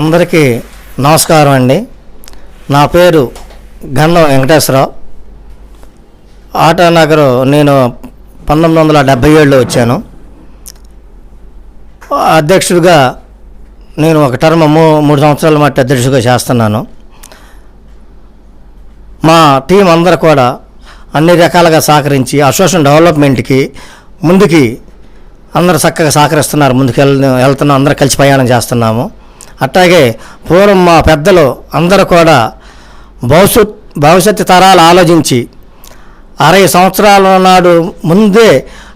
అందరికీ నమస్కారం అండి. నా పేరు గన్నం వెంకటేశ్వరరావు. ఆటానగర్ నేను పంతొమ్మిది వందల డెబ్భై ఏడులో వచ్చాను. అధ్యక్షుడిగా నేను ఒక టర్మ్ మూ మూడు సంవత్సరాల మట్టి అధ్యక్షుడిగా చేస్తున్నాను. మా టీం అందరు కూడా అన్ని రకాలుగా సహకరించి అసోసియేషన్ డెవలప్మెంట్కి ముందుకి అందరు చక్కగా సహకరిస్తున్నారు. ముందుకు వెళ్ వెళ్తున్నాం అందరూ కలిసి ప్రయాణం చేస్తున్నాము. అట్లాగే పూర్వం మా పెద్దలు అందరూ కూడా భవిష్యత్ భవిష్యత్తు తరాలు ఆలోచించి అరవై సంవత్సరాల నాడు ముందే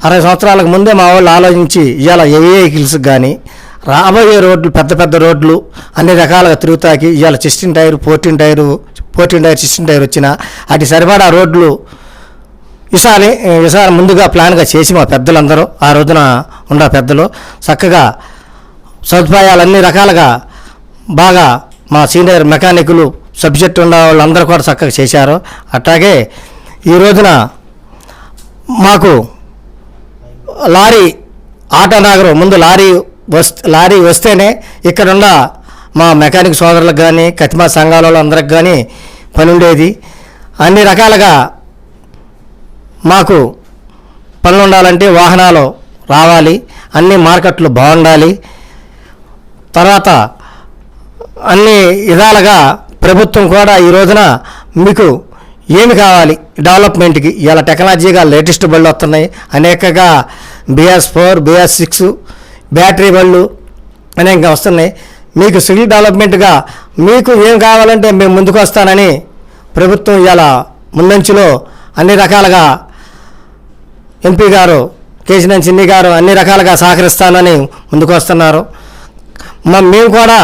అరవై సంవత్సరాలకు ముందే మా వాళ్ళు ఆలోచించి ఇవాళ ఏ వెహికల్స్ కానీ రాబోయే రోడ్లు పెద్ద పెద్ద రోడ్లు అన్ని రకాలుగా తిరుగుతాకి ఇవాళ sixteen tyre fourteen tyre fourteen tyre sixteen tyre వచ్చిన అటు సరిపడా రోడ్లు ఈసారి ఈసారి ముందుగా ప్లాన్గా చేసి మా పెద్దలందరూ ఆ రోజున ఉన్న పెద్దలు చక్కగా సదుపాయాలు అన్ని రకాలుగా బాగా మా సీనియర్ మెకానికులు సబ్జెక్ట్ ఉన్న వాళ్ళందరూ కూడా చక్కగా చేశారు. అట్లాగే ఈ రోజున మాకు లారీ ఆటో నాగరం ముందు లారీ వస్తే లారీ వస్తేనే ఇక్కడున్న మా మెకానిక్ సోదరులకు కానీ కతిమా సంఘాల వాళ్ళందరికి కానీ పని ఉండేది అన్ని రకాలుగా మాకు పనులు ఉండాలంటే వాహనాలు రావాలి. అన్ని మార్కెట్లు బాగుండాలి. తర్వాత అన్ని విధాలుగా ప్రభుత్వం కూడా ఈ రోజున మీకు ఏమి కావాలి? డెవలప్మెంట్కి ఇలా టెక్నాలజీగా లేటెస్ట్ బళ్ళు వస్తున్నాయి. అనేకగా BS four BS six battery బళ్ళు అనేక వస్తున్నాయి. మీకు సివిల్ డెవలప్మెంట్గా మీకు ఏం కావాలంటే మేము ముందుకు వస్తానని ప్రభుత్వం ఇలా ముందంచులో అన్ని రకాలుగా ఎంపీ గారు కేసీనాథ్ చిన్ని గారు అన్ని రకాలుగా సహకరిస్తానని ముందుకు వస్తున్నారు. మేము కూడా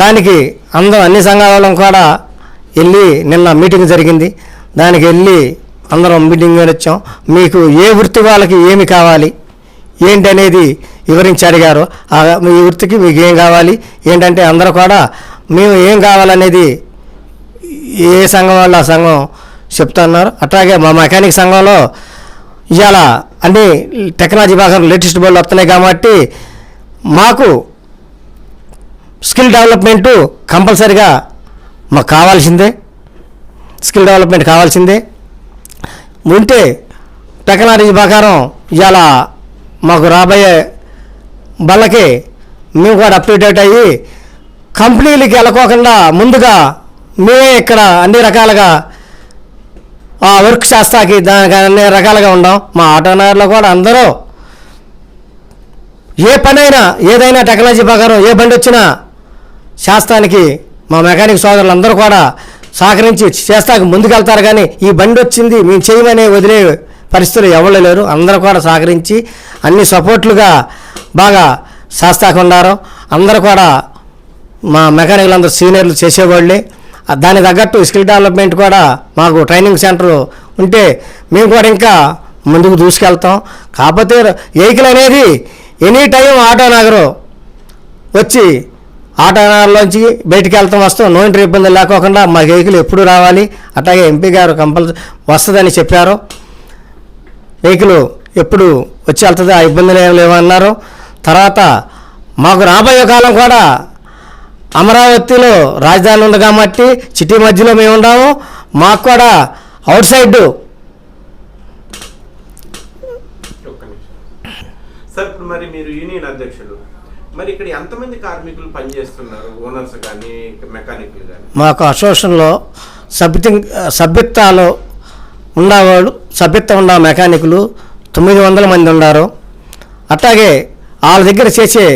దానికి అందరం అన్ని సంఘాల కూడా వెళ్ళి నిన్న మీటింగ్ జరిగింది. దానికి వెళ్ళి అందరం మీటింగ్ వచ్చాం. మీకు ఏ వృత్తి వాళ్ళకి ఏమి కావాలి? ఏంటి అనేది వివరించి అడిగారు. ఆ మీ వృత్తికి మీకు ఏం కావాలి? ఏంటంటే అందరూ కూడా మేము ఏం కావాలనేది ఏ సంఘం వాళ్ళు ఆ సంఘం చెప్తున్నారు. అట్లాగే మా మెకానిక్ సంఘంలో ఇవాళ అన్ని టెక్నాలజీ భాగం లేటెస్ట్ బోర్డులు వస్తున్నాయి కాబట్టి మాకు స్కిల్ డెవలప్మెంట్ కంపల్సరిగా మాకు కావాల్సిందే. స్కిల్ డెవలప్మెంట్ కావాల్సిందే. ఉంటే టెక్నాలజీ ప్రకారం ఇవాళ మాకు రాబోయే బళ్ళకి మేము కూడా అప్డేట్ అయ్యి కంపెనీలకి వెళ్ళకోకుండా ముందుగా మేమే ఇక్కడ అన్ని రకాలుగా ఆ వర్క్ చేస్తాకి దానికి అన్ని రకాలుగా ఉండాం. మా ఆటోనగర్లో కూడా అందరూ ఏ పనైనా ఏదైనా టెక్నాలజీ ప్రకారం ఏ బండి వచ్చినా శాస్త్రానికి మా మెకానిక్ సోదరులు అందరూ కూడా సహకరించి చేస్తాకి ముందుకెళ్తారు కానీ ఈ బండి వచ్చింది మేము చేయమనే వదిలే పరిస్థితులు ఎవరు లేరు. అందరూ కూడా సహకరించి అన్ని సపోర్ట్లుగా బాగా శాస్తాకు ఉన్నారు అందరూ కూడా మా మెకానికల్ అందరూ సీనియర్లు చేసేవాళ్ళే. దాని తగ్గట్టు స్కిల్ డెవలప్మెంట్ కూడా మాకు ట్రైనింగ్ సెంటర్ ఉంటే మేము కూడా ఇంకా ముందుకు దూసుకెళ్తాం. కాకపోతే వెహికల్ అనేది ఎనీ టైం ఆటో నగరు వచ్చి ఆటోనాల్లోంచి బయటికి వెళ్తాం వస్తాం. నో ఎంట్రీ ఇబ్బందులు లేకోకుండా మా వెహికల్ ఎప్పుడు రావాలి. అట్లాగే ఎంపీ గారు కంపల్సరీ వస్తుందని చెప్పారు. వెహికల్ ఎప్పుడు వచ్చి వెళ్తుంది? ఆ ఇబ్బందులు ఏమి లేవన్నారు. తర్వాత మాకు రాబోయే కాలం కూడా అమరావతిలో రాజధాని ఉంది కాబట్టి సిటీ మధ్యలో మేము ఉన్నాము. మాకు కూడా అవుట్ సైడ్ సార్ ఇప్పుడు మరి మీరు యూనియన్ అధ్యక్షులు మరి ఇక్కడ ఎంతమంది కార్మికులు పనిచేస్తున్నారు? ఓనర్స్ కానీ మెకానిక్లు కానీ మాకు అసోసియేషన్లో సభ్యత సభ్యత్వాలు ఉండేవాళ్ళు సభ్యత్వం ఉన్న మెకానికులు తొమ్మిది వందల మంది ఉన్నారు. అట్లాగే వాళ్ళ దగ్గర చేసే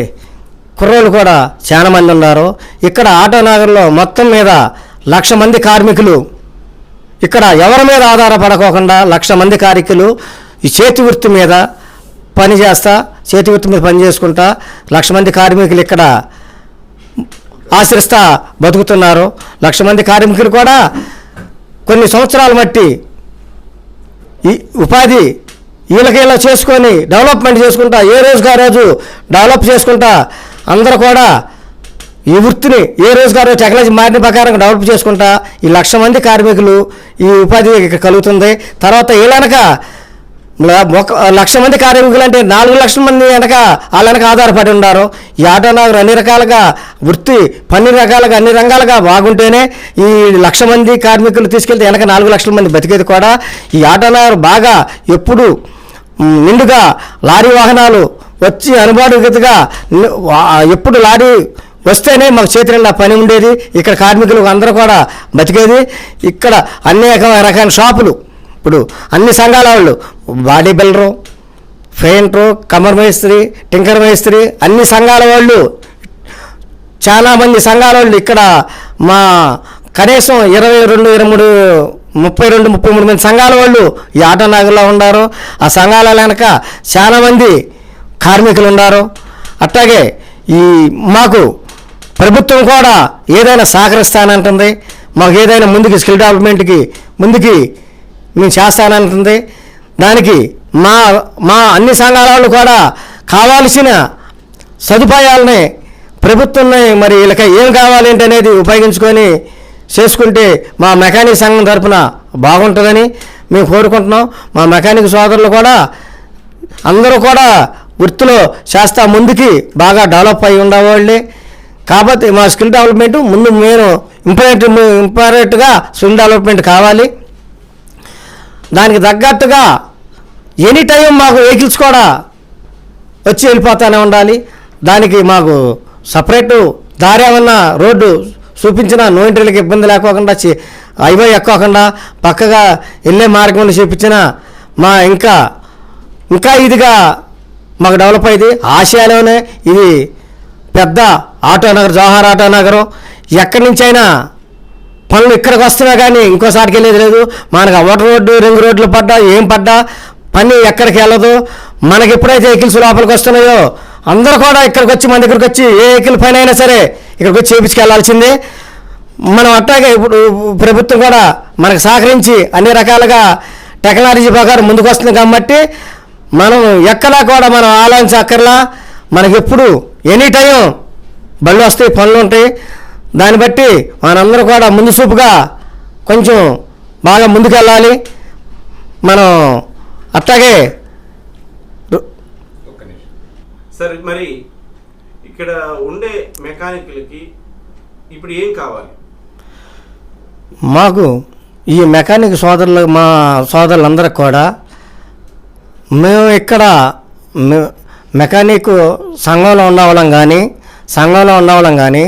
కుర్రోళ్ళు కూడా చాలా మంది ఉన్నారు. ఇక్కడ ఆటోనగర్లో మొత్తం మీద లక్ష మంది కార్మికులు. ఇక్కడ ఎవరి మీద ఆధారపడకోకుండా లక్ష మంది కార్మికులు ఈ చేతి వృత్తి మీద పని చేస్తా చేతి వృత్తి మీద పనిచేసుకుంటా లక్ష మంది కార్మికులు ఇక్కడ ఆశ్రయిస్తా బతుకుతున్నారు. లక్ష మంది కార్మికులు కూడా కొన్ని సంవత్సరాలు బట్టి ఈ ఉపాధి వీళ్ళకిలా చేసుకొని డెవలప్మెంట్ చేసుకుంటా ఏ రోజుగా రోజు డెవలప్ చేసుకుంటా అందరూ కూడా ఈ వృత్తిని ఏ రోజుగా రోజు టెక్నాలజీ మారిన ప్రకారం డెవలప్ చేసుకుంటా ఈ లక్ష మంది కార్మికులు ఈ ఉపాధి ఇక్కడ కలుగుతుంది. తర్వాత వీళ్ళనక ఒక లక్ష మంది కార్మికులు అంటే నాలుగు లక్షల మంది వెనక వాళ్ళ వెనక ఆధారపడి ఉన్నారు ఈ ఆటో అన్ని రకాలుగా వృత్తి పన్ని రకాలుగా అన్ని రంగాలుగా బాగుంటేనే ఈ లక్ష మంది కార్మికులు తీసుకెళ్తే వెనక నాలుగు లక్షల మంది బతికేది కూడా. ఈ ఆటో బాగా ఎప్పుడు నిండుగా లారీ వాహనాలు వచ్చి అనుభవగతిగా ఎప్పుడు లారీ వస్తేనే మాకు చేతిలో పని ఉండేది. ఇక్కడ కార్మికులు అందరూ కూడా బతికేది. ఇక్కడ అనేక రకాల షాపులు ఇప్పుడు అన్ని సంఘాల వాళ్ళు బాడీ బిల్డరు పెయింటరు కమర్ మేస్త్రి టింకర్ మేస్త్రి అన్ని సంఘాల వాళ్ళు చాలామంది సంఘాల వాళ్ళు ఇక్కడ మా కనీసం ఇరవై రెండు ఇరవై మూడు ముప్పై రెండు ముప్పై మూడు మంది సంఘాల వాళ్ళు ఈ ఆటో నగర్లో ఉన్నారు. ఆ సంఘాల వెనక చాలామంది కార్మికులు ఉన్నారు. అట్లాగే ఈ మాకు ప్రభుత్వం కూడా ఏదైనా సహకరిస్తానంటుంది. మాకు ఏదైనా ముందుకి స్కిల్ డెవలప్మెంట్కి ముందుకి మేము చేస్తానంటుంది దానికి మా మా అన్ని సంఘాల వాళ్ళు కూడా కావాల్సిన సదుపాయాలని ప్రభుత్వంని మరి వీళ్ళకి ఏం కావాలేంటి అనేది ఉపయోగించుకొని చేసుకుంటే మా మెకానిక్ సంఘం తరపున బాగుంటుందని మేము కోరుకుంటున్నాం. మా మెకానిక్ సోదరులు కూడా అందరూ కూడా వృత్తిలో చేస్తా ముందుకి బాగా డెవలప్ అయి ఉండేవాళ్ళే. కాబట్టి మా స్కిల్ డెవలప్మెంట్ ముందు నేను ఇంపార్టెంట్ ఇంపార్టెంట్గా స్కిల్ డెవలప్మెంట్ కావాలి. దానికి తగ్గట్టుగా ఎనీ టైం మాకు వెహికల్స్ కూడా వచ్చి వెళ్ళిపోతూనే ఉండాలి. దానికి మాకు సపరేటు దారి ఏమన్నా రోడ్డు చూపించిన నో ఎంట్రీలకు ఇబ్బంది లేకోకుండా హైవే ఎక్కకుండా పక్కగా వెళ్ళే మార్గం చూపించిన మా ఇంకా ఇంకా ఇదిగా మాకు డెవలప్ అయింది ఆసియాలోనే ఇది పెద్ద ఆటో నగర్ జవహర్ ఆటో నగరం. ఎక్కడి నుంచైనా పనులు ఇక్కడికి వస్తున్నా కానీ ఇంకోసారికి వెళ్ళేది లేదు. మనకు ఓటర్ రోడ్డు రింగ్ రోడ్లు పడ్డా ఏం పడ్డా? పని ఎక్కడికి వెళ్ళదు? మనకి ఎప్పుడైతే వెహికల్స్ లోపలికి వస్తున్నాయో అందరూ కూడా ఇక్కడికి వచ్చి మన దగ్గరికి వచ్చి ఏ ఎకిల్ పైన అయినా సరే ఇక్కడికి వచ్చి చేపించుకెళ్ళాల్సిందే. మనం అట్లాగే ఇప్పుడు ప్రభుత్వం కూడా మనకు సహకరించి అన్ని రకాలుగా టెక్నాలజీ ప్రకారం ముందుకు వస్తుంది కాబట్టి మనం ఎక్కడా కూడా మనం ఆలోచించక్కర్లా మనకి ఎప్పుడు ఎనీ టైం బళ్ళు వస్తాయి పనులు ఉంటాయి. దాన్ని బట్టి మనందరూ కూడా ముందు చూపుగా కొంచెం బాగా ముందుకెళ్ళాలి. మనం అట్లాగే సార్ మరి ఇక్కడ ఉండే మెకానిక్లకి ఇప్పుడు ఏం కావాలి? మాకు ఈ మెకానిక్ సోదరులు మా సోదరులందరికి కూడా మేము ఇక్కడ మెకానిక్ సంఘంలో ఉన్నవాళ్ళం కానీ సంఘంలో ఉన్నవాళ్ళం కానీ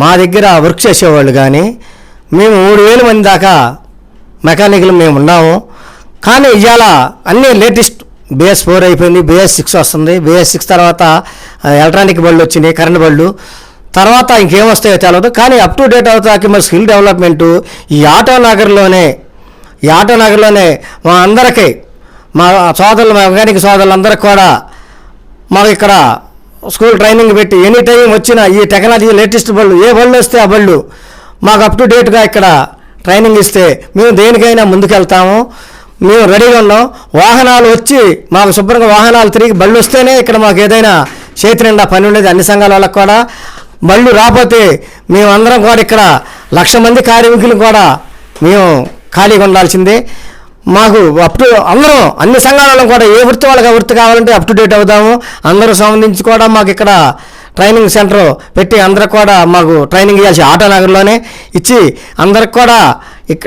మా దగ్గర వర్క్ చేసేవాళ్ళు కానీ మేము మూడు వేల మంది దాకా మెకానిక్లు మేము ఉన్నాము. కానీ ఇవాళ అన్నీ లేటెస్ట్ బిఎస్ ఫోర్ అయిపోయింది బిఎస్ సిక్స్ వస్తుంది. బిఎస్ సిక్స్ తర్వాత ఎలక్ట్రానిక్ బళ్ళు వచ్చినాయి కరెంట్ బళ్ళు. తర్వాత ఇంకేం వస్తాయో తెలియదు కానీ అప్ టు డేట్ అవుతాకి మరి స్కిల్ డెవలప్మెంట్ ఈ ఆటో నగర్లోనే ఈ ఆటో నగర్లోనే మా అందరికీ మా సోదరులు మా మెకానిక్ సోదరులందరికీ కూడా మాకు ఇక్కడ స్కూల్ ట్రైనింగ్ పెట్టి ఎనీ టైం వచ్చిన ఈ టెక్నాలజీ లేటెస్ట్ బళ్ళు ఏ బళ్ళు వస్తే ఆ బళ్ళు మాకు అప్ టు డేట్గా ఇక్కడ ట్రైనింగ్ ఇస్తే మేము దేనికైనా ముందుకెళ్తాము. మేము రెడీగా ఉన్నాం. వాహనాలు వచ్చి మాకు శుభ్రంగా వాహనాలు తిరిగి బళ్ళు వస్తేనే ఇక్కడ మాకు ఏదైనా చేతి నిండా పని ఉండేది అన్ని సంఘాల వాళ్ళకు కూడా. బళ్ళు రాకపోతే మేము అందరం కూడా ఇక్కడ లక్ష మంది కార్మికులు కూడా మేము ఖాళీగా ఉండాల్సిందే. మాకు అప్ టు అందరం అన్ని సంఘాలలో కూడా ఏ వృత్తి వాళ్ళకి వృత్తి కావాలంటే అప్ టు డేట్ అవుదాము అందరూ సంబంధించి కూడా మాకు ఇక్కడ ట్రైనింగ్ సెంటర్ పెట్టి అందరికి కూడా మాకు ట్రైనింగ్ ఇవ్వాల్సి ఆటో నగర్లోనే ఇచ్చి అందరికి కూడా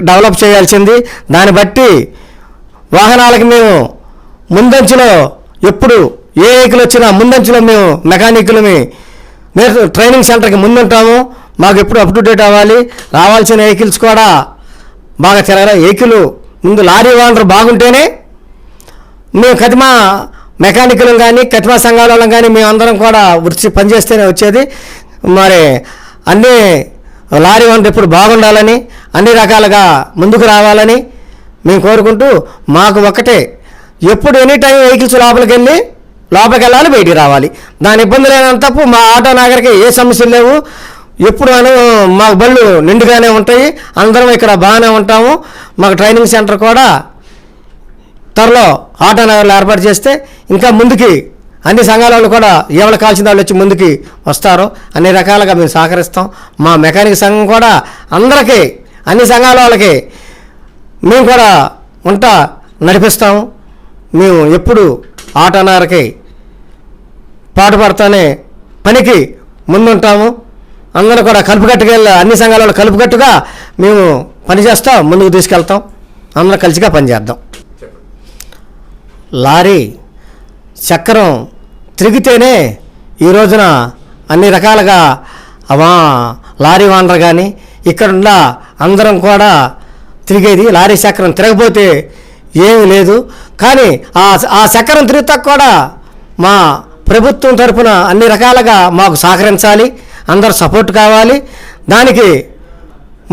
డెవలప్ చేయాల్సింది. దాన్ని బట్టి వాహనాలకి మేము ముందంచులో ఎప్పుడు ఏ వెహికల్ వచ్చినా ముందంచులో మేము మెకానిక్లు నేర్చు ట్రైనింగ్ సెంటర్కి ముందుంటాము. మాకు ఎప్పుడు అప్ టు డేట్ అవ్వాలి. రావాల్సిన వెహికల్స్ కూడా బాగా తిరగరా వెహికల్ ముందు లారీ ఓనర్ బాగుంటేనే మేము కతిమా మెకానికల్ కానీ కతిమా సంఘాల వాళ్ళం కానీ మేమందరం కూడా వృత్తి పనిచేస్తేనే వచ్చేది. మరి అన్ని లారీ ఓనర్ ఎప్పుడు బాగుండాలని అన్ని రకాలుగా ముందుకు రావాలని మేము కోరుకుంటూ మాకు ఒకటే ఎప్పుడు ఎనీ టైం వెహికల్స్ లోపలికి వెళ్ళి లోపలికి వెళ్ళాలి బయటికి రావాలి. దాని ఇబ్బంది లేనంత తప్పు మా ఆటో నాగరికి ఏ సమస్యలు లేవు. ఎప్పుడు మనం మాకు బళ్ళు నిండుగానే ఉంటాయి అందరం ఇక్కడ బాగానే ఉంటాము. మాకు ట్రైనింగ్ సెంటర్ కూడా త్వరలో ఆటో నగర్లో ఏర్పాటు చేస్తే ఇంకా ముందుకి అన్ని సంఘాల వాళ్ళు కూడా ఎవరు కాల్చిన వాళ్ళు వచ్చి ముందుకి వస్తారు అన్ని రకాలుగా మేము సహకరిస్తాం. మా మెకానిక్ సంఘం కూడా అందరికీ అన్ని సంఘాల వాళ్ళకి మేము కూడా వంట నడిపిస్తాము. మేము ఎప్పుడు ఆటనారకి పాటుపడుతూనే పనికి ముందుంటాము. అందరూ కూడా కలుపుకట్టుకెళ్ళి అన్ని సంఘాలలో కలుపుకట్టుగా మేము పనిచేస్తాం ముందుకు తీసుకెళ్తాం అందరం కలిసిగా పనిచేద్దాం లారీ చక్రం తిరిగితేనే ఈ రోజున అన్ని రకాలుగా అవా లారీ వానర్ కానీ ఇక్కడున్న అందరం కూడా తిరిగేది లారీ చక్రం తిరగపోతే ఏమీ లేదు. కానీ ఆ ఆ చక్రం తిరుగుతా కూడా మా ప్రభుత్వం తరఫున అన్ని రకాలుగా మాకు సహకరించాలి. అందరు సపోర్ట్ కావాలి. దానికి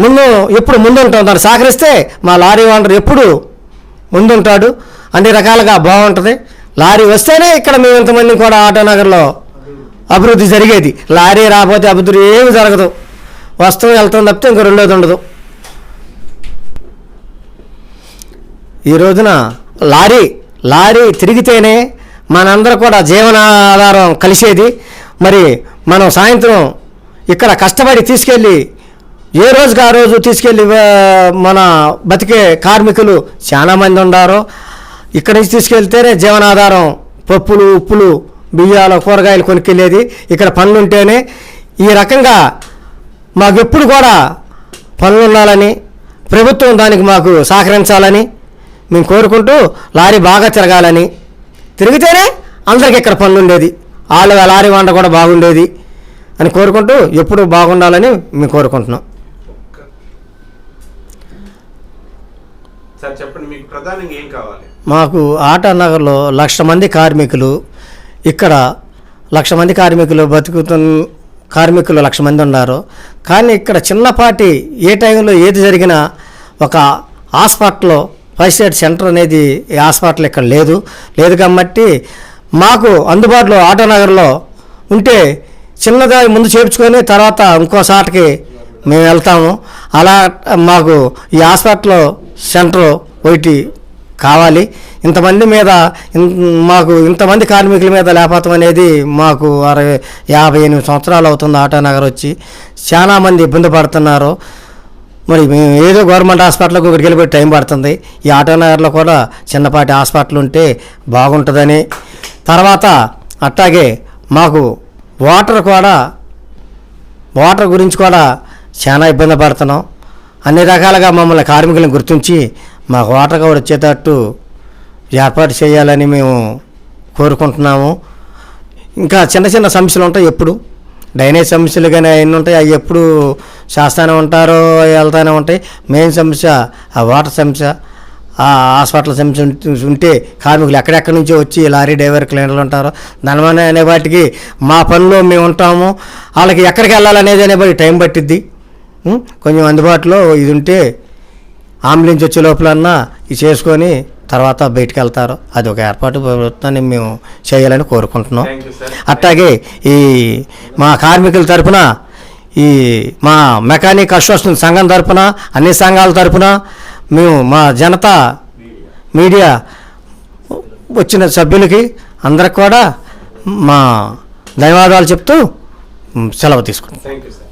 ముందు ఎప్పుడు ముందుంటాం. దాన్ని సహకరిస్తే మా లారీ ఓనర్ ఎప్పుడు ముందుంటాడు. అన్ని రకాలుగా బాగుంటుంది. లారీ వస్తేనే ఇక్కడ మేము ఇంతమంది కూడా ఆటోనగర్లో అభివృద్ధి జరిగేది. లారీ రాకపోతే అభివృద్ధి ఏమి జరగదు. వస్తువు వెళ్తాం తప్పితే ఇంకో రెండోది ఉండదు. ఈ రోజున లారీ లారీ తిరిగితేనే మనందరూ కూడా జీవనాధారం కలిసేది. మరి మనం సాయంత్రం ఇక్కడ కష్టపడి తీసుకెళ్ళి ఏ రోజుకి ఆ రోజు తీసుకెళ్ళి మన బతికే కార్మికులు చాలామంది ఉన్నారు ఇక్కడి నుంచి తీసుకెళ్తేనే జీవనాధారం పప్పులు ఉప్పులు బియ్యాలు కూరగాయలు కొనుక్కెళ్ళేది. ఇక్కడ పనులు ఉంటేనే ఈ రకంగా మాకు ఎప్పుడు కూడా పనులు ఉండాలని ప్రభుత్వం దానికి మాకు సహకరించాలని మేము కోరుకుంటూ లారీ బాగా తిరగాలని. తిరిగితేనే అందరికి ఇక్కడ పనులు ఉండేది వాళ్ళు లారీ వంట కూడా బాగుండేది. అని కోరుకుంటూ ఎప్పుడు బాగుండాలని మేము కోరుకుంటున్నాం. మీకు ప్రధానంగా ఏం కావాలి? మాకు ఆటా నగర్లో లక్ష మంది కార్మికులు ఇక్కడ లక్ష మంది కార్మికులు బతుకుతున్న కార్మికులు లక్ష మంది ఉన్నారు. కానీ ఇక్కడ చిన్నపాటి ఏ టైంలో ఏది జరిగినా ఒక హాస్పిటల్లో ఫస్ట్ ఎయిడ్ సెంటర్ అనేది ఈ హాస్పిటల్ ఇక్కడ లేదు. లేదు కాబట్టి మాకు అందుబాటులో ఆటోనగర్లో ఉంటే చిన్నగా ముందు చేర్చుకొని తర్వాత ఇంకో సాటకి మేము వెళ్తాము. అలా మాకు ఈ హాస్పిటల్ సెంటర్ ఒకటి కావాలి. ఇంతమంది మీద మాకు ఇంతమంది కార్మికుల మీద లేపతం అనేది మాకు అరవై యాభై ఎనిమిది సంవత్సరాలు అవుతుంది ఆటోనగర్ వచ్చి. చాలామంది ఇబ్బంది పడుతున్నారు. మరి మేము ఏదో గవర్నమెంట్ హాస్పిటల్కి ఒకటికి వెళ్ళిపోయి టైం పడుతుంది. ఈ ఆటోనగర్లో కూడా చిన్నపాటి హాస్పిటల్ ఉంటే బాగుంటుందని. తర్వాత అట్టాగే మాకు వాటర్ కూడా వాటర్ గురించి కూడా చాలా ఇబ్బంది పడుతున్నాం. అన్ని రకాలుగా మమ్మల్ని కార్మికులను గుర్తించి మాకు వాటర్ కూడా వచ్చేటట్టు ఏర్పాటు చేయాలని మేము కోరుకుంటున్నాము. ఇంకా చిన్న చిన్న సమస్యలు ఉంటాయి ఎప్పుడు. డ్రైనేజ్ సమస్యలు కానీ అవన్నీ ఉంటాయి. అవి ఎప్పుడు చేస్తూనే ఉంటారో వెళ్తూనే ఉంటాయి. మెయిన్ సమస్య ఆ వాటర్ సమస్య. హాస్పిటల్ సమస్య ఉంటే- కార్మికులు ఎక్కడెక్కడి నుంచో వచ్చి లారీ డ్రైవర్ క్లీనర్లు ఉంటారు. దానివల్ల అనే వాటికి మా పనిలో మేము ఉంటాము. వాళ్ళకి ఎక్కడికి వెళ్ళాలనేది అనే బట్టి టైం పట్టిద్ది? కొంచెం అందుబాటులో ఇది ఉంటే అంబులెన్స్ వచ్చే లోపలన్నా ఇది చేసుకొని తర్వాత బయటికి వెళ్తారు. అది ఒక ఏర్పాటు ప్రభుత్వాన్ని మేము చేయాలని కోరుకుంటున్నాం. అట్లాగే ఈ మా కార్మికుల తరపున ఈ మా మెకానిక్ అసోసియేషన్ సంఘం తరపున అన్ని సంఘాల తరపున మేము మా జనతా మీడియా వచ్చిన సభ్యులకి అందరికి కూడా మా ధన్యవాదాలు చెప్తూ సెలవు తీసుకుంటాం థ్యాంక్ యూ సార్